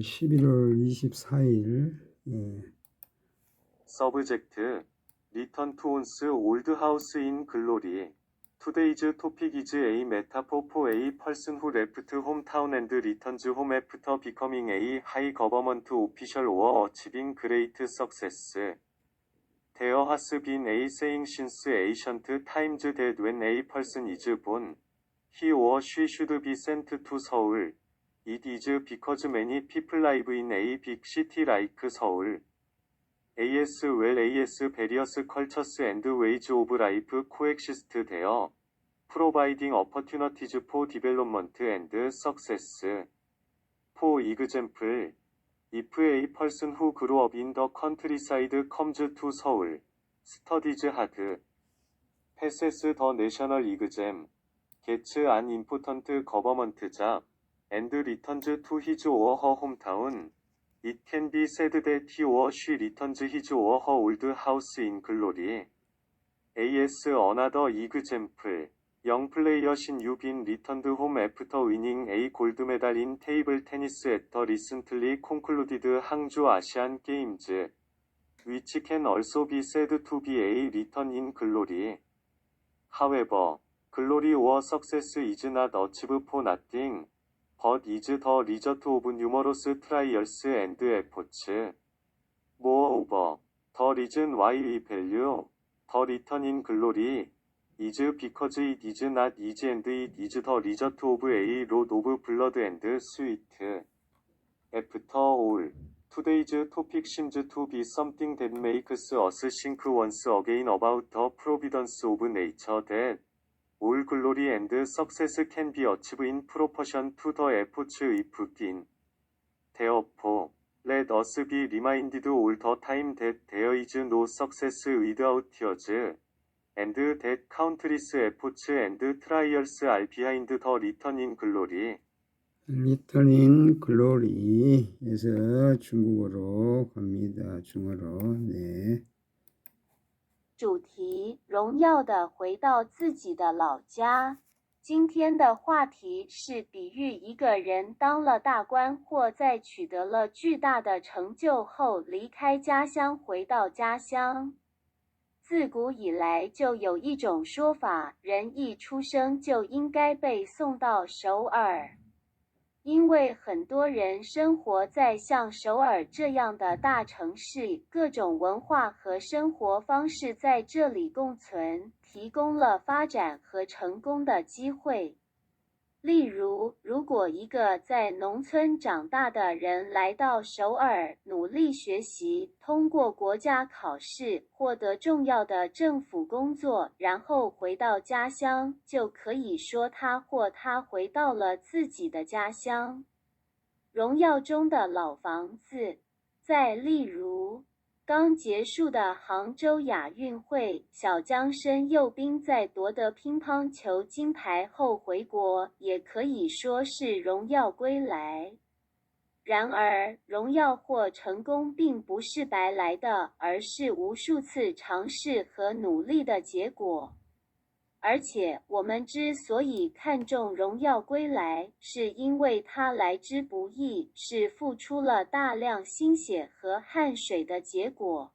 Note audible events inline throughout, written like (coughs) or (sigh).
11월 24일 예, 서브젝트 리턴 투 온스 올드 하우스 인 글로리 Today's topic is a metaphor for a person who left hometown and returns home after becoming a high government official or achieving great success. There has been a saying since ancient times that when a he or she should be sent to Seoul. It is because many people live in a big city like Seoul. AS well AS various cultures and ways of life coexist there, providing opportunities for development and success. For example, if a person who grew up in the countryside comes to Seoul, studies hard, passes the national exam, gets an important government job, and returns to his or her hometown, it can be said that he or she returns his or her old house in glory. AS another example. Young players in you been returned home after winning a gold medal in table tennis at the recently concluded Hangzhou Asian Games, which can also be said to be a return in glory. However, glory or success is not achieved for nothing, but is the result of numerous trials and efforts. Moreover, the reason why we value the return in glory is because it is not easy and it is the result of a lot of blood and sweat. After all, today's topic seems to be something that makes us think once again about the providence of nature that all glory and success can be achieved in proportion to the efforts we put in. Therefore, let us be reminded all the time that there is no success without tears, and that countless efforts and trials are behind the return in glory. 리턴인 글로리에서 중국어로 갑니다. 중어로 네. 主题：荣耀的回到自己的老家。今天的话题是比喻一个人当了大官或在取得了巨大的成就后离开家乡回到家乡。自古以来就有一种说法，人一出生就应该被送到首尔。因为很多人生活在像首尔这样的大城市，各种文化和生活方式在这里共存，提供了发展和成功的机会。例如，如果一个在农村长大的人来到首尔，努力学习，通过国家考试，获得重要的政府工作，然后回到家乡，就可以说他或她回到了自己的家乡。荣耀中的老房子，再例如。刚结束的杭州亚运会，小江申佑斌在夺得乒乓球金牌后回国，也可以说是荣耀归来。然而，荣耀或成功并不是白来的，而是无数次尝试和努力的结果。而且，我们之所以看重荣耀归来，是因为它来之不易，是付出了大量心血和汗水的结果。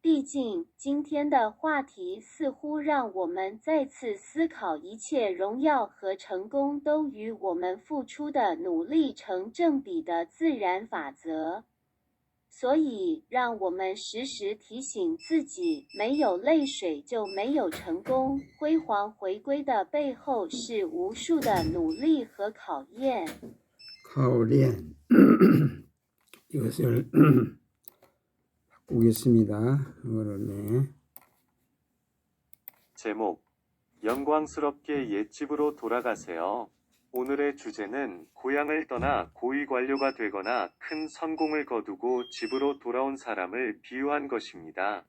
毕竟，今天的话题似乎让我们再次思考，一切荣耀和成功都与我们付出的努力成正比的自然法则。所以，让我们时时提醒自己：没有泪水就没有成功。辉煌回归的背后是无数的努力和考验。 카오리엔 (coughs) 이것을 (coughs) 바꾸겠습니다. 그거를 네. 제목 영광스럽게 옛집으로 돌아가세요. 오늘의 주제는 고향을 떠나 고위 관료가 되거나 큰 성공을 거두고 집으로 돌아온 사람을 비유한 것입니다.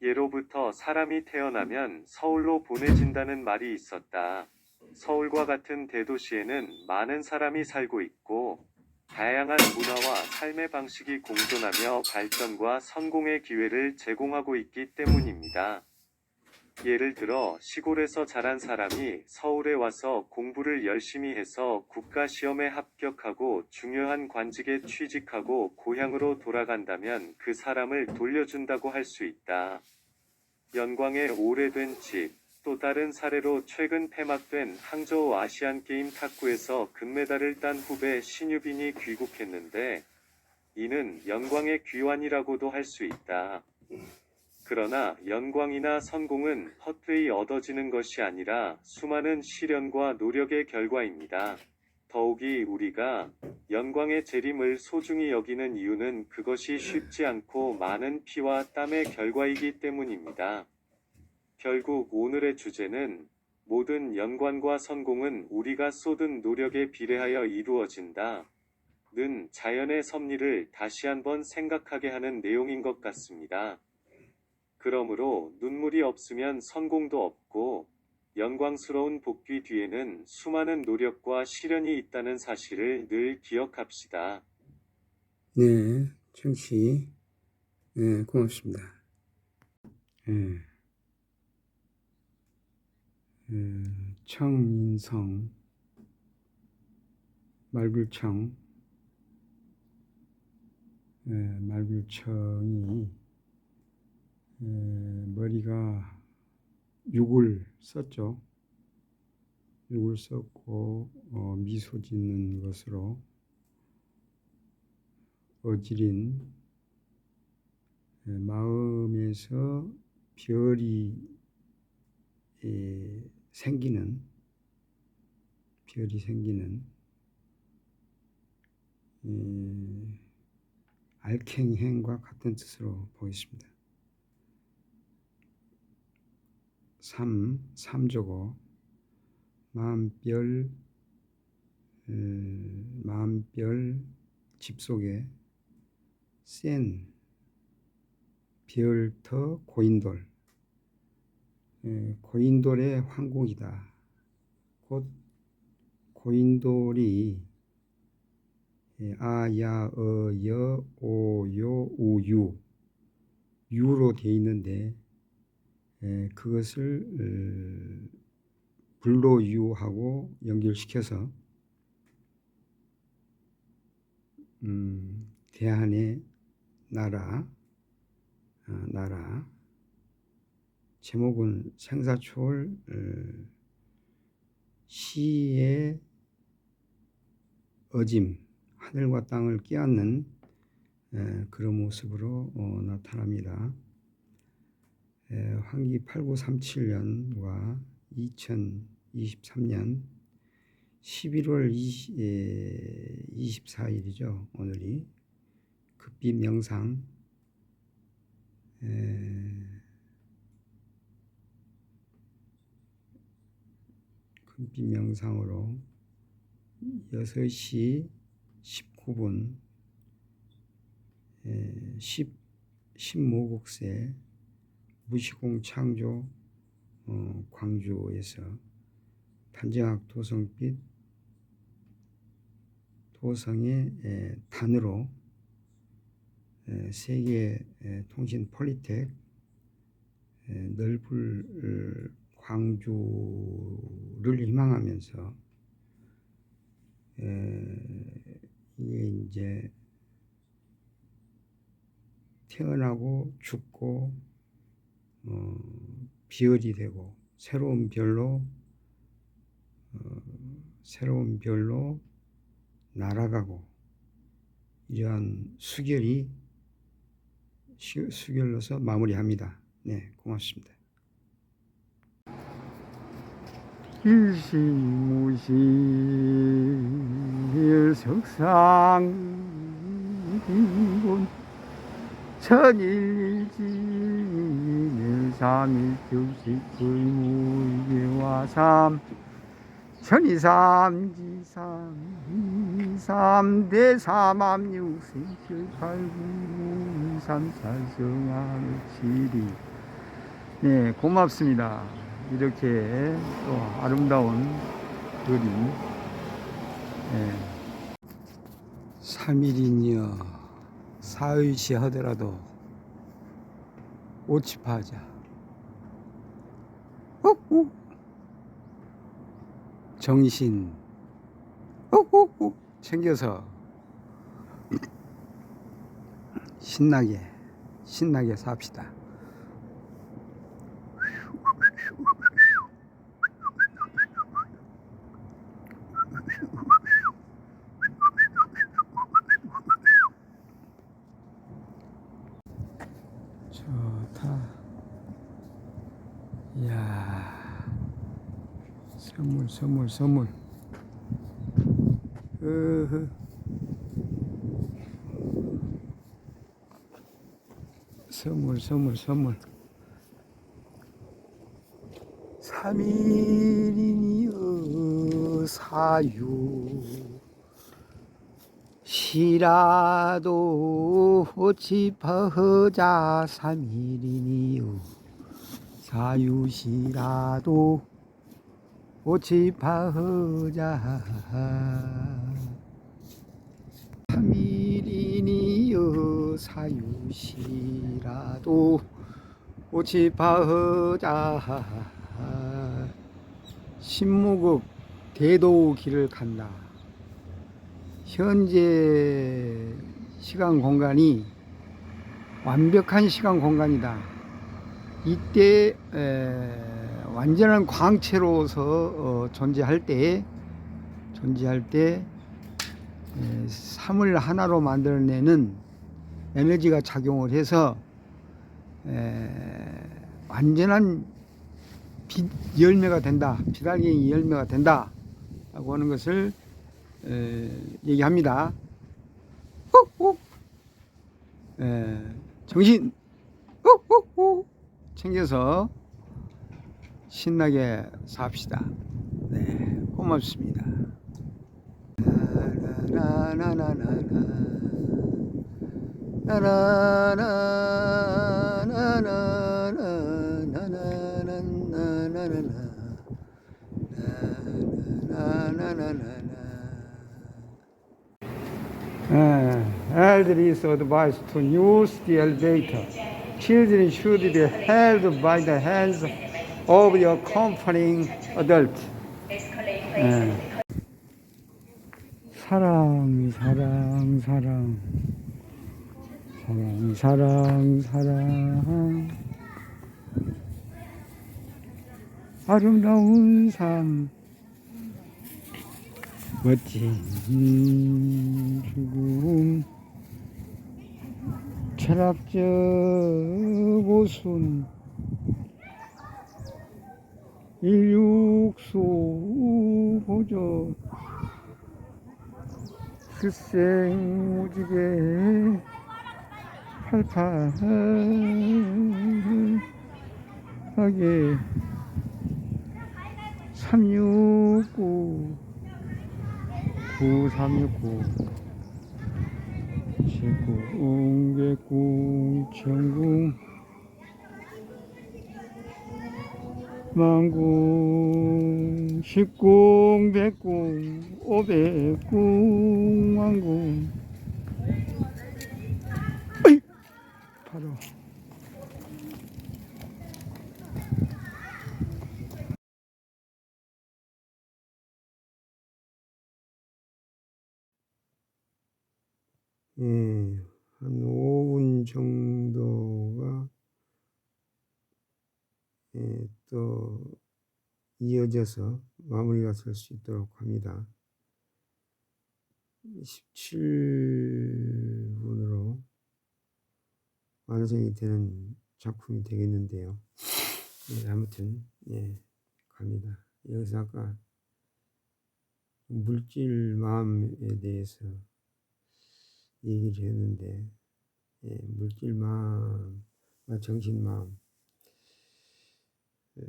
예로부터 사람이 태어나면 서울로 보내진다는 말이 있었다. 서울과 같은 대도시에는 많은 사람이 살고 있고 다양한 문화와 삶의 방식이 공존하며 발전과 성공의 기회를 제공하고 있기 때문입니다. 예를 들어 시골에서 자란 사람이 서울에 와서 공부를 열심히 해서 국가 시험에 합격하고 중요한 관직에 취직하고 고향으로 돌아간다면 그 사람을 돌려준다고 할 수 있다. 연광의 오래된 집, 또 다른 사례로 최근 폐막된 항저우 아시안게임 탁구에서 금메달을 딴 후배 신유빈이 귀국했는데 이는 연광의 귀환이라고도 할 수 있다. 그러나 연광이나 성공은 헛되이 얻어지는 것이 아니라 수많은 시련과 노력의 결과입니다. 더욱이 우리가 연광의 재림을 소중히 여기는 이유는 그것이 쉽지 않고 많은 피와 땀의 결과이기 때문입니다. 결국 오늘의 주제는 모든 연관과 성공은 우리가 쏟은 노력에 비례하여 이루어진다. 는 자연의 섭리를 다시 한번 생각하게 하는 내용인 것 같습니다. 그러므로 눈물이 없으면 성공도 없고 영광스러운 복귀 뒤에는 수많은 노력과 시련이 있다는 사실을 늘 기억합시다. 네, 청취. 네, 고맙습니다. 예. 음, 청인성, 말불청, 예, 말불청이 예, 머리가 육을 썼죠. 육을 썼고 어, 미소 짓는 것으로 어지린 예, 마음에서 별이 예, 생기는 별이 생기는 예, 알갱행과 같은 뜻으로 보겠습니다. 삼, 삼조고 마음별 음, 마음별 집 속에 센 별터 고인돌 예, 고인돌의 황궁이다. 곧 고인돌이 예, 아야 어여 오요 우유 유로 되어 있는데 예, 그것을 어, 불로 유하고 연결시켜서 음, 대한의 나라 어, 나라 제목은 생사초월 어, 시의 어짐 하늘과 땅을 끼얹는 에, 그런 모습으로 어, 나타납니다. 에, 환기 8937년과 2023년 11월 20, 에, 24일이죠. 오늘이 급비 명상 에, 금빛 명상으로 6시 19분 10, 10모국세 무시공 창조 어, 광주에서 단정학 도성빛 도성의 에, 단으로 에, 세계 에, 통신 폴리텍 에, 넓을 광주를 희망하면서 에, 이게 이제 태어나고 죽고 어, 비열이 되고 새로운 별로 어, 새로운 별로 날아가고 이러한 수결이 수- 수결로서 마무리합니다. 네, 고맙습니다. 일시무시 일석상군 천일지 일삼일주식불무이계와삼. 천이삼지삼 삼대삼암육생칠팔구삼사성암칠이. 네 고맙습니다. 이렇게 또 아름다운 그림 네. 3일이니여 사의시 하더라도 오치파하자. 옥옥. 어, 어. 정신. 옥옥옥. 챙겨서 (clears throat) 신나게, 신나게 삽시다. 좋다. 이야, 선물, 선물, 선물. 으흐. 선물, 선물, 선물. 삼일이니여 사유 시라도 짚어자 삼일이니요. 사유시라도 짚어자 삼일이니요. 사유시라도 짚어자 신무국 대도 길을 간다 현재 시간 공간이 완벽한 시간 공간이다. 이때 에, 완전한 광채로서 어, 존재할 때 존재할 때 에, 삶을 하나로 만들어내는 에너지가 작용을 해서 에, 완전한 빛 열매가 된다. 비달갱이 열매가 된다. 라고 하는 것을 에, 얘기합니다. 정신 꾹꾹꾹 챙겨서 신나게 삽시다. 네, 고맙습니다. Uh, elder is advised to use the elevator. Children should be held by the hands of your accompanying adult. 예. 사랑, 사랑, 사랑. 사랑, 사랑, 사랑. 아름다운 삶. 멋진 죽음 철학적 오순. 일육수 보조. 실생 무지개 팔팔하게. 삼육구 9369 19 개궁 천궁 만궁 십궁 백궁 오백궁 어이! 바로 예, 한 5분 정도가 예, 또 이어져서 마무리가 될 수 있도록 합니다. 17분으로 완성이 되는 작품이 되겠는데요. 예, 아무튼 예, 갑니다. 여기서 아까 물질 마음에 대해서 얘기를 했는데 예, 물질 마음과 정신 마음 어,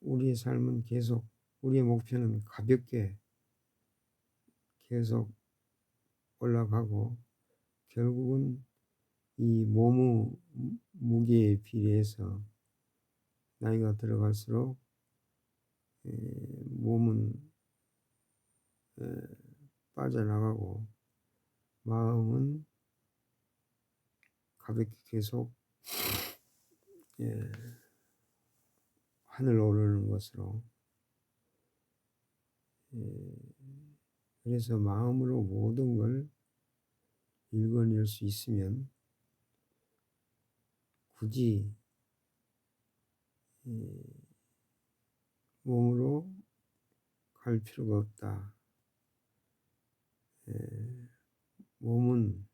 우리의 삶은 계속 우리의 목표는 가볍게 계속 올라가고 결국은 이 몸의 무게에 비례해서 나이가 들어갈수록 에, 몸은 에, 빠져나가고 마음은 가볍게 계속 예, 하늘 오르는 것으로 예, 그래서 마음으로 모든 걸 읽어낼 수 있으면 굳이 예, 몸으로 갈 필요가 없다. 예, 몸은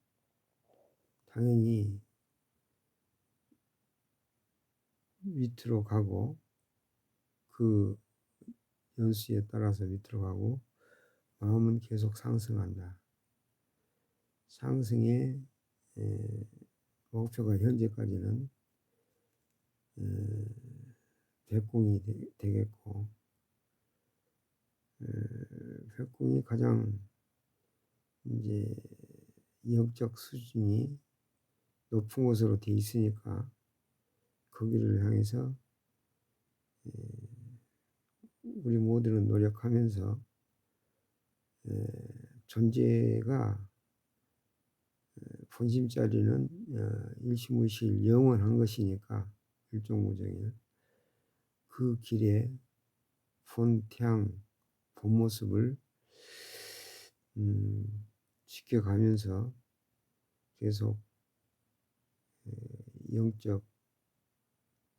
당연히 밑으로 가고 그 연수에 따라서 밑으로 가고 마음은 계속 상승한다. 상승의 에, 목표가 현재까지는 에, 백공이 되, 겠고 백공이 가장 이제 영적 수준이 높은 곳으로 돼 있으니까 거기를 향해서 에, 우리 모두는 노력하면서 에, 존재가 본심 자리는 어, 일시무실 영원한 것이니까 일종무정일. 그 길에 본태양 본 모습을 음, 지켜가면서 계속 에, 영적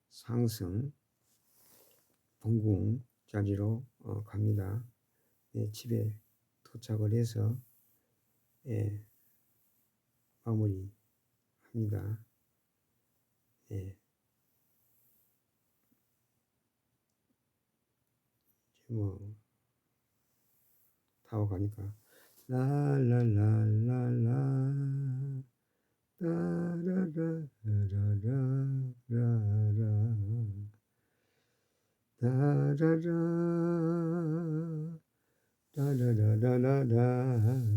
상승 본궁 자리로 어, 갑니다. 네, 집에 도착을 해서 예, 마무리합니다. 예. 뭐 타고 가니까 라라라라라 따라라라라라 따라라 라라라라라라 따